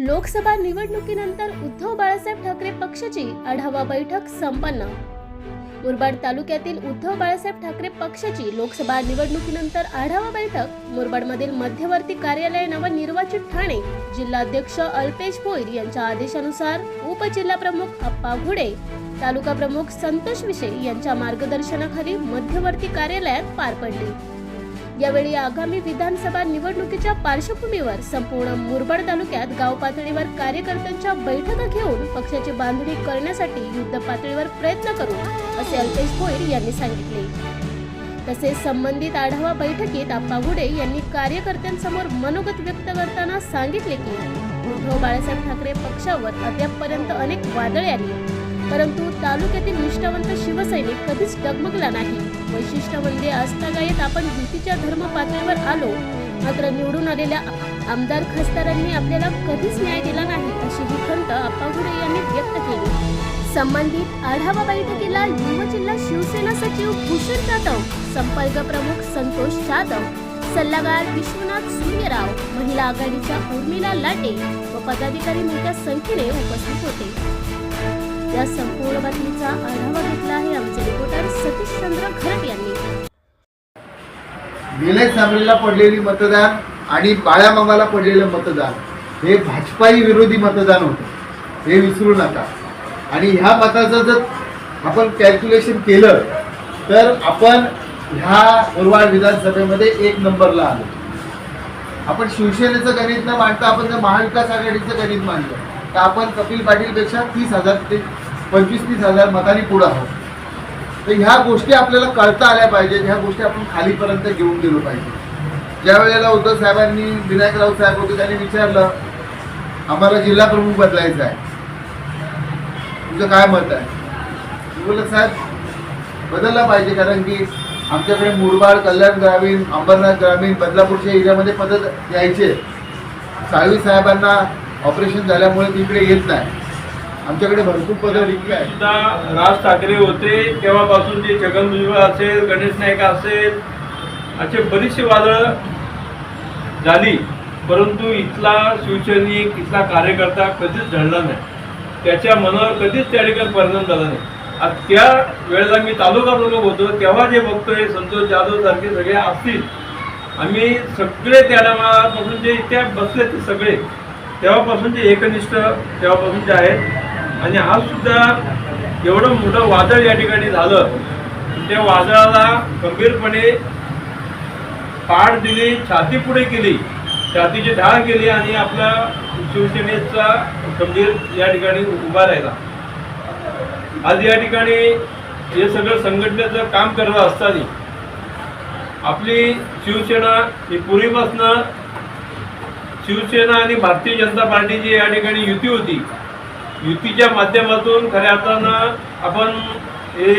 लोकसभा निवडणुकीनंतर उद्धव बाळासाहेब ठाकरे पक्षाची आढावा बैठक संपन्न. मुरबाड तालुक्यातील उद्धव बाळासाहेब ठाकरे पक्षाची लोकसभा निवडणुकीनंतर आढावा बैठक मुरबाडमधील मध्यवर्ती कार्यालय नवनिर्वाचित ठाणे जिल्हाध्यक्ष अल्पेश भोईर यांच्या आदेशानुसार उपजिल्हाप्रमुख अप्पा घुडे तालुका प्रमुख संतोष विशे यांच्या मार्गदर्शनाखाली मध्यवर्ती कार्यालयात पार पडली. यावेळी आगामी विधानसभा निवडणुकीच्या पार्श्वभूमीवर संपूर्ण मुरबाड तालुक्यात गाव पातळीवर कार्यकर्त्यांच्या बैठका घेऊन पक्षाची बांधणी करण्यासाठी युद्ध पातळीवर प्रयत्न करू असे अल्पेश भोईर यांनी सांगितले. तसेच संबंधित आढावा बैठकीत आप्पा गुडे यांनी कार्यकर्त्यांसमोर मनोगत व्यक्त करताना सांगितले की उद्धव बाळासाहेब ठाकरे पक्षावर अद्यापपर्यंत अनेक वादळे आली. परंतु तालुक्यातील निष्ठावंत शिवसैनिक कधीच डगमगला नाही. वैशिष्ट्य म्हणजे असतागायत आपण युतीच्या धर्म पातळीवर आलो मात्र निवडून आलेल्या आमदार खासदारांनी आपल्याला कधीच न्याय दिला नाही अशी ही खंत अप्पागुडे यांनी व्यक्त केली. संबंधित आढावा बैठकीला युवा जिल्हा शिवसेना सचिव भूषण जाधव संपर्क प्रमुख संतोष जाधव सल्लागार विश्वनाथ सूर्यराव महिला आघाडीच्या उर्मिला लाटे व पदाधिकारी मोठ्या संख्येने उपस्थित होते. या संपूर्ण बातमीचा आढावा घेतला आहे आमचे रिपोर्टर सतीश चंद्र खरट यांनी. विलय सामरीला पडलेली मतदान आणि बाळ्यामामाला पडलेलं मतदान हे भाजपाही विरोधी मतदान होतं. हे विसरू नका. आणि ह्या मताचं जर आपण कॅल्क्युलेशन केलं तर आपण ह्या मुरबाड विधानसभेमध्ये एक नंबरला आलो. आपण शिवसेनेचं गणित न मांडता आपण जर महाविकास आघाडीचं गणित मांडलं तर आपण कपिल पाटीलपेक्षा तीस हजार ते पंचवीस तीस हजार मतांनी पुढं आहोत. तर ह्या गोष्टी आपल्याला कळता आल्या पाहिजेत ह्या गोष्टी आपण खालीपर्यंत घेऊन गेलो पाहिजे ज्या वेळेला उद्धव साहेबांनी विनायकराव साहेब होते त्यांनी विचारलं आम्हाला जिल्हा प्रमुख बदलायचा आहे. तुमचं काय मत आहे? बोलत बोललं साहेब बदलला पाहिजे कारण की आमच्याकडे मुरबाड कल्याण ग्रामीण अंबरनाथ ग्रामीण बदलापूरच्या एरियामध्ये पद यायचे. साळवी साहेबांना ऑपरेशन झाल्यामुळे तिकडे येत नाही. आमच्याकडे भरपूर पदं रिक्त आहेत. सुद्धा राज ठाकरे होते तेव्हापासून जे छगन भुजबळ असेल गणेश नाईक असेल असे बरीचशी वादळं झाली. परंतु इथला शिवसैनिक इथला कार्यकर्ता कधीच झडला नाही. त्याच्या मनावर कधीच त्या ठिकाणी परिणाम झाला नाही. आता त्या वेळेला मी तालुका प्रमुख होतो तेव्हा जे बघतोय संतोष जाधव सारखे सगळे असतील. आम्ही सगळे त्या टायमापासून जे इथे बसले ते सगळे. तेव्हापासून जे एकनिष्ठ तेव्हापासून जे आहेत आणि आज सुद्धा एवढं मोठं वादळ या ठिकाणी झालं त्या वादळाला गंभीरपणे पाठ दिली छाती पुढे केली छातीची ढाळ केली आणि आपला शिवसेनेचा गंभीर या ठिकाणी उभा राहिला. आज या ठिकाणी हे सगळं संघटनेचं काम करत असताना आपली शिवसेना ही पूर्वीपासनं शिवसेना आणि भारतीय जनता पार्टीची या ठिकाणी युती होती. युतीच्या माध्यमातून खऱ्या अर्थानं आपण हे